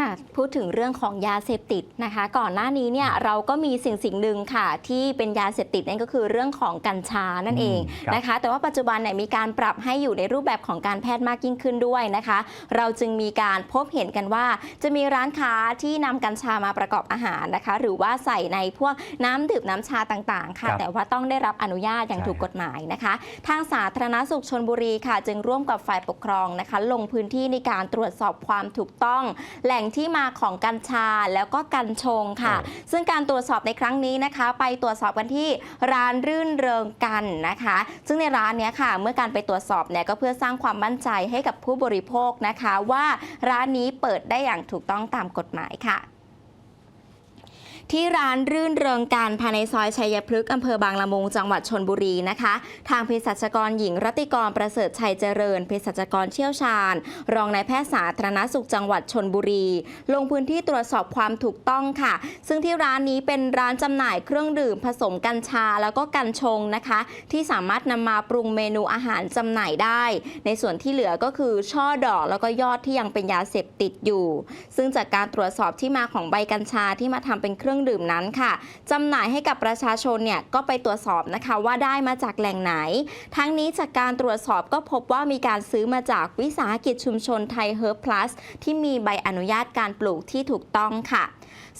ค่ะพูดถึงเรื่องของยาเสพติดนะคะ ก่อนหน้านี้เนี่ยเราก็มีสิ่งสิ่งหนึ่งค่ะ ที่เป็นยาเสพติดนั่นก็คือเรื่องของกัญชานั่นเองอืมครับนะคะ แต่ว่าปัจจุบันเนี่ยมีการปรับให้อยู่ในรูปแบบของการแพทย์มากยิ่งขึ้นด้วยนะคะ เราจึงมีการพบเห็นกันว่า จะมีร้านค้าที่นำกัญชามาประกอบอาหารนะคะ หรือว่าใส่ในพวกน้ำดื่มน้ำชาต่างๆ ค่ะครับแต่ว่าต้องได้รับอนุญาตอย่างใช่ถูกกฎหมายนะคะ ทางสาธารณสุขชนบุรีค่ะ จึงร่วมกับฝ่ายปกครองนะคะ ลงพื้นที่ในการตรวจสอบความถูกต้องแหล่งที่มาของกัญชาแล้วก็กัญชงค่ะโอ้ซึ่งการตรวจสอบในครั้งนี้นะคะ ไปตรวจสอบกันที่ร้านรื่นเริงกันนะคะ ซึ่งในร้านเนี้ยค่ะ เมื่อการไปตรวจสอบเนี่ยก็เพื่อสร้างความมั่นใจให้กับผู้บริโภคนะคะ ว่าร้านนี้เปิดได้อย่างถูกต้องตามกฎหมายค่ะ ที่ร้านรื่นเริงการภายในซอยชัยพฤกษ์อำเภอบางละมุงจังหวัดชนบุรีนะคะ ทางเภสัชกรหญิงรัติกรประเสริฐชัยเจริญเภสัชกรเชี่ยวชาญ รองนายแพทย์สาธารณสุขจังหวัดชนบุรี ลงพื้นที่ตรวจสอบความถูกต้องค่ะ ซึ่งที่ร้านนี้เป็นร้านจำหน่ายเครื่องดื่มผสมกัญชาแล้วก็กัญชงนะคะ ที่สามารถนำมาปรุงเมนูอาหารจำหน่ายได้ ในส่วนที่เหลือก็คือช่อดอกแล้วก็ยอดที่ยังเป็นยาเสพติดอยู่ ซึ่งจากการตรวจสอบที่มาของใบกัญชาที่มาทำเป็นเครื่องดื่มนั้นค่ะจำหน่ายให้กับประชาชนเนี่ยก็ไปตรวจสอบนะคะว่าได้มาจากแหล่งไหน ทั้งนี้จากการตรวจสอบก็พบว่ามีการซื้อมาจากวิสาหกิจชุมชนไทยเฮิร์บพลัสที่มีใบอนุญาตการปลูกที่ถูกต้องค่ะ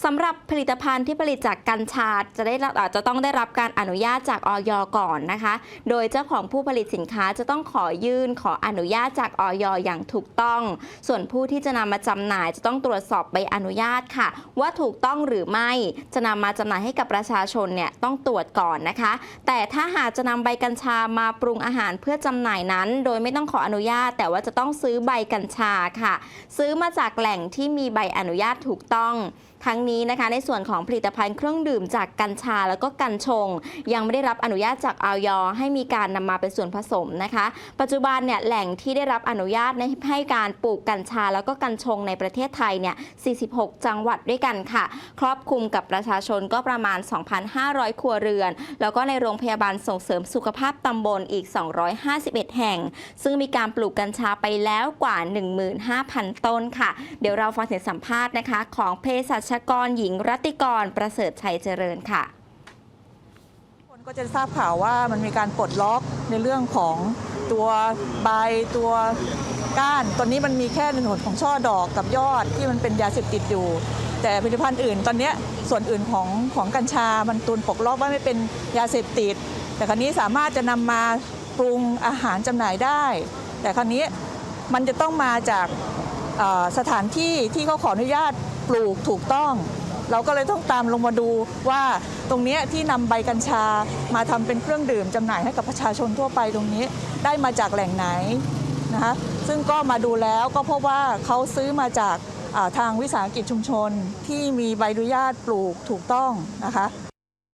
สำหรับผลิตภัณฑ์ที่ผลิตจากกัญชาจะได้อาจจะต้องได้รับการอนุญาตจากออยก่อนนะคะ โดยเจ้าของผู้ผลิตสินค้าจะต้องขอยื่นขออนุญาตจากออยอย่างถูกต้อง ส่วนผู้ที่จะนำมาจำหน่ายจะต้องตรวจสอบใบอนุญาตค่ะ ว่าถูกต้องหรือไม่จะนำมาจำหน่ายให้กับประชาชนเนี่ยต้องตรวจก่อนนะคะ แต่ถ้าหากจะนำใบกัญชามาปรุงอาหารเพื่อจำหน่ายนั้น โดยไม่ต้องขออนุญาต แต่ว่าจะต้องซื้อใบกัญชาค่ะ ซื้อมาจากแหล่งที่มีใบอนุญาตถูกต้องทั้งนี้นะคะในส่วนของผลิตภัณฑ์เครื่องดื่มจากกัญชาแล้วก็กัญชง ยังไม่ได้รับอนุญาตจากออยให้มีการนำมาเป็นส่วนผสมนะคะ ปัจจุบันเนี่ยแหล่งที่ได้รับอนุญาตให้การปลูกกัญชาแล้วก็กัญชงในประเทศไทยเนี่ย 46 จังหวัดด้วยกันค่ะ ครอบคลุมกับประชาชนก็ประมาณ 2,500 ครัวเรือน แล้วก็ในโรงพยาบาลส่งเสริมสุขภาพตำบลอีก 251 แห่ง ซึ่งมีการปลูกกัญชาไปแล้วกว่า 15,000 ต้นค่ะ เดี๋ยวเราฟังเสียงสัมภาษณ์นะคะ ของเภสัชกรหญิงรัติกรประเสริฐชัยเจริญค่ะคนก็จะทราบข่าวว่ามันมีการปลดล็อกในเรื่องของตัวใบตัวก้าน ตอนนี้มันมีแค่ในส่วนของช่อดอกกับยอดที่มันเป็นยาเสพติดอยู่ แต่ผลิตภัณฑ์อื่นตอนเนี้ย ส่วนอื่นของของกัญชามันตุนปลดล็อกว่าไม่เป็นยาเสพติด แต่ครั้นี้สามารถจะนำมาปรุงอาหารจำหน่ายได้ แต่ครั้นี้มันจะต้องมาจากสถานที่ที่เขาขออนุญาตปลูกถูกต้อง เราก็เลยต้องตามลงมาดูว่าตรงนี้ที่นำใบกัญชามาทำเป็นเครื่องดื่มจำหน่ายให้กับประชาชนทั่วไปตรงนี้ได้มาจากแหล่งไหนนะคะซึ่งก็มาดูแล้วก็พบว่าเขาซื้อมาจาก ทางวิสาหกิจชุมชนที่มีใบอนุญาตปลูกถูกต้องนะคะ